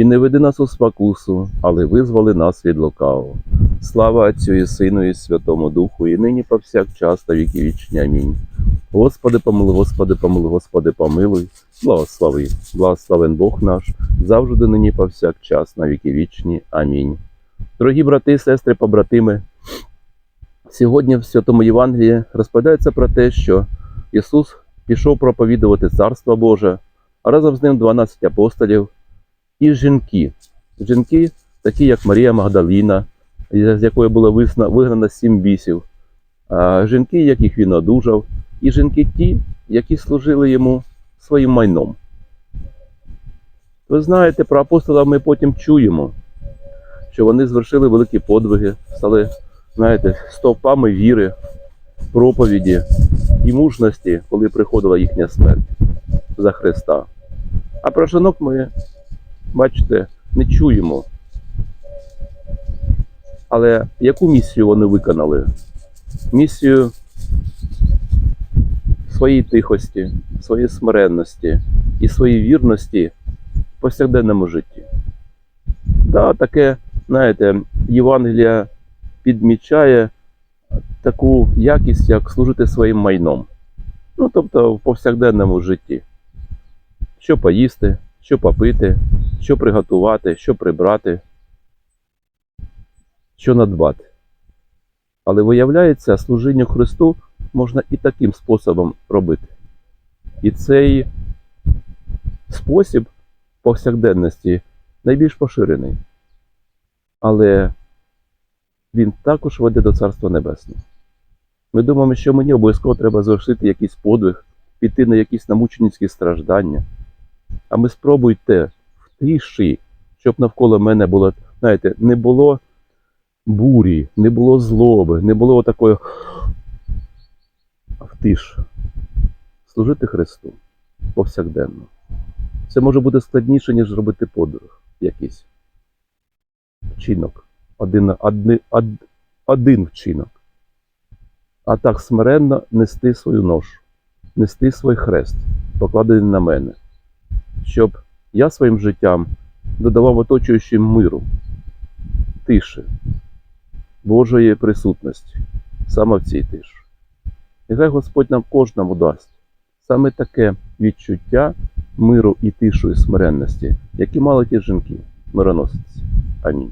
І не веди нас у спокусу, але визволи нас від лукавого. Слава Отцю і Сину, і Святому Духу, і нині повсякчас та віки вічні. Амінь. Господи, помилуй, Господи, помилуй, Господи, помилуй, благослови, благословен Бог наш, завжди нині повсякчас на віки вічні. Амінь. Дорогі брати, сестри, побратими, сьогодні в Святому Євангелії розповідається про те, що Ісус пішов проповідувати Царство Боже, а разом з ним 12 апостолів і жінки. Жінки, такі як Марія Магдаліна, з якої було вигнано сім бісів, жінки, яких він одужав, і жінки ті, які служили йому своїм майном. Ви знаєте, про апостолів ми потім чуємо, що вони звершили великі подвиги, стали, знаєте, стовпами віри, проповіді і мужності, коли приходила їхня смерть за Христа. А про жінок ми, бачите, не чуємо. Але яку місію вони виконали? Місію своєї тихості, своєї смиренності і своєї вірності в повсякденному житті. Да, таке, знаєте, Євангелія підмічає таку якість, як служити своїм майном. Ну, тобто в повсякденному житті. Що поїсти, що попити, що приготувати, що прибрати, що надбати. Але виявляється, служіння Христу можна і таким способом робити. І цей спосіб повсякденності найбільш поширений. Але він також веде до Царства Небесного. Ми думаємо, що мені обов'язково треба звершити якийсь подвиг, піти на якісь намученицькі страждання. А ми спробуйте тиші, щоб навколо мене було, знаєте, не було бурі, не було злоби, не було такої а в тиш. Служити Христу повсякденно. Це може бути складніше, ніж зробити подвиг якийсь. Вчинок. Один, одни, од, один вчинок. А так смиренно нести свою ношу, нести свій хрест, покладений на мене, щоб я своїм життям додавав оточуючим миру, тиші, Божої присутності, саме в цій тиші. Нехай Господь нам кожному дасть саме таке відчуття миру і тишу і смиренності, які мали ті жінки, мироносиці. Амінь.